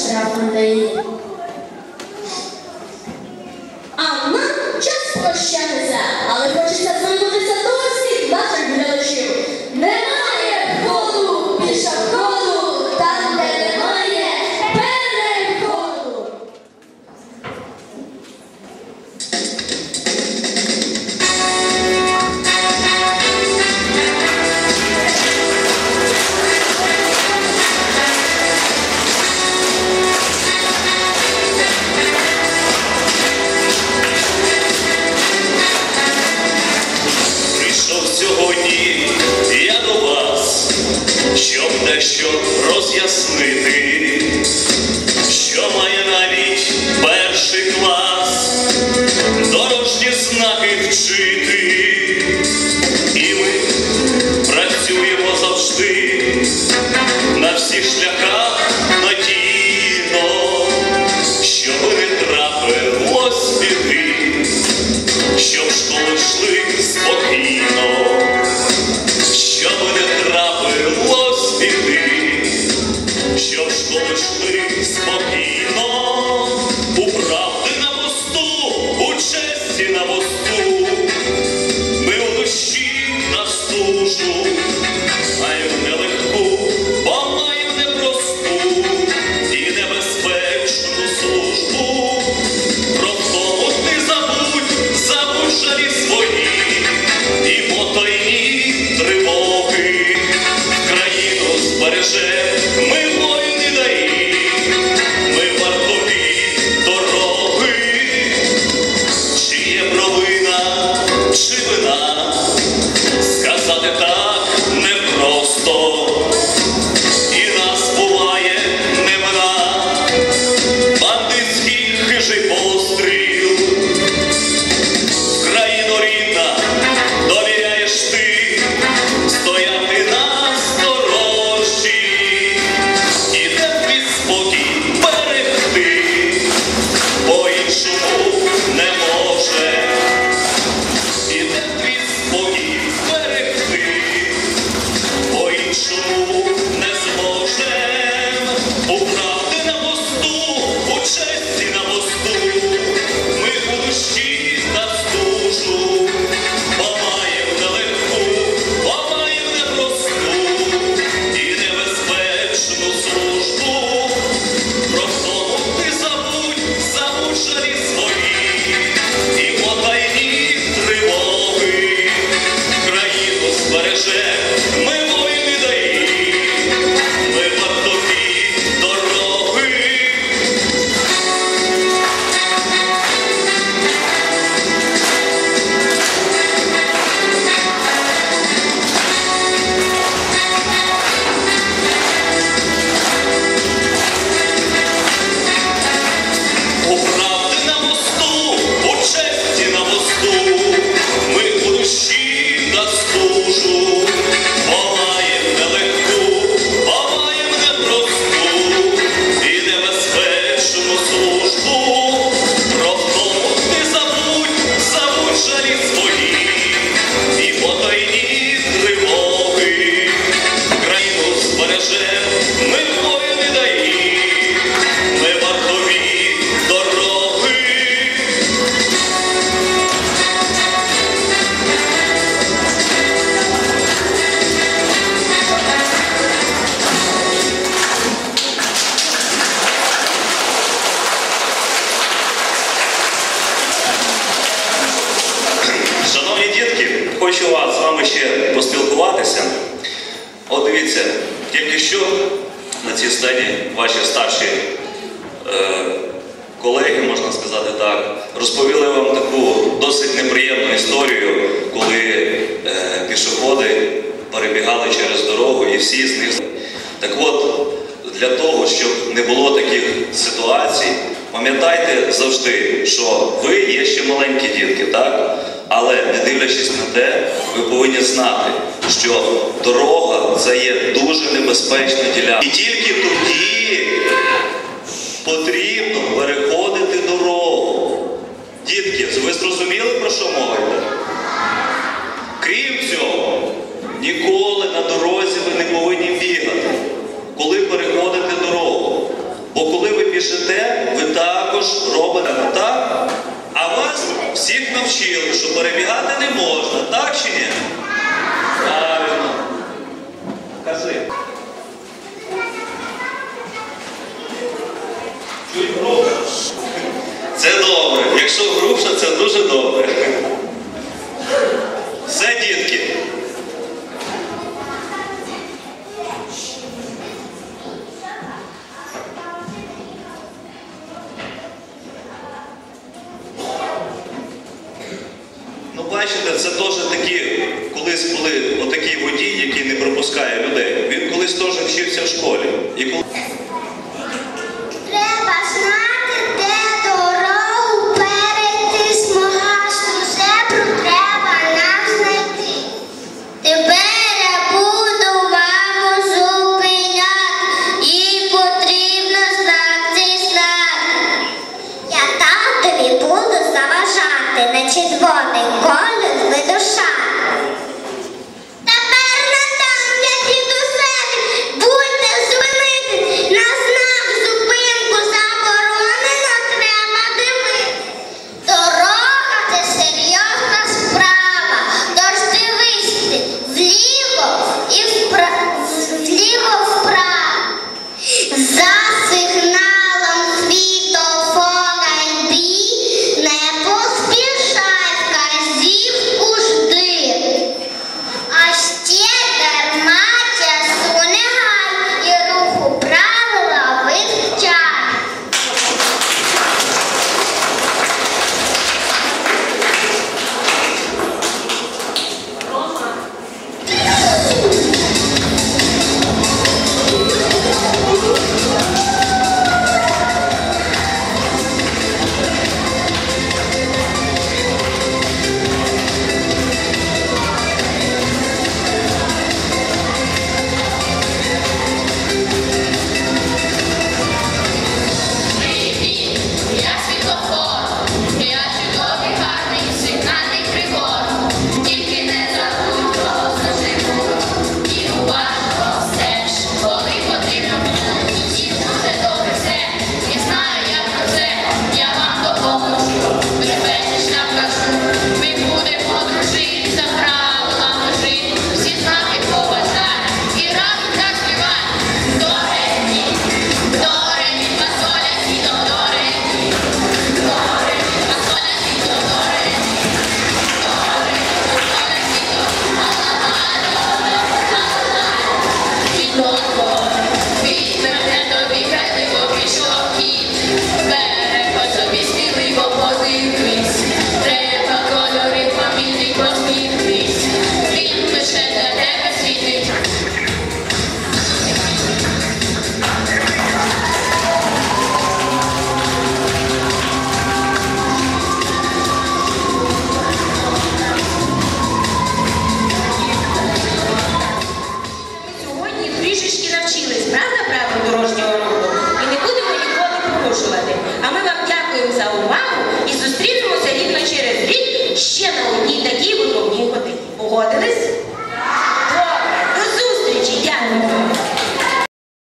штраф надає. А нам час прощатися, але хочеться звернутися до всіх ваших людей. що Escolhi Хочу вас з вами ще поспілкуватися. От дивіться, тільки що на цій сцені ваші старші е, колеги, можна сказати так, розповіли вам таку досить неприємну історію, коли е, пішоходи перебігали через дорогу і всі з них. Так от, для того, щоб не було таких ситуацій, пам'ятайте завжди, що ви є ще маленькі дітки. так? Але не дивлячись на те, ви повинні знати, що дорога це є дуже небезпечна ділянка. І тільки тоді потрібно переходити дорогу. Дітки, ви зрозуміли, про що мова? Крім цього, ніколи на дорозі ви не повинні бігати, коли переходите дорогу. Ну, бачите, це теж такі, колись були отакий водій, який не пропускає людей. Він колись теж вчився в школі. І коли...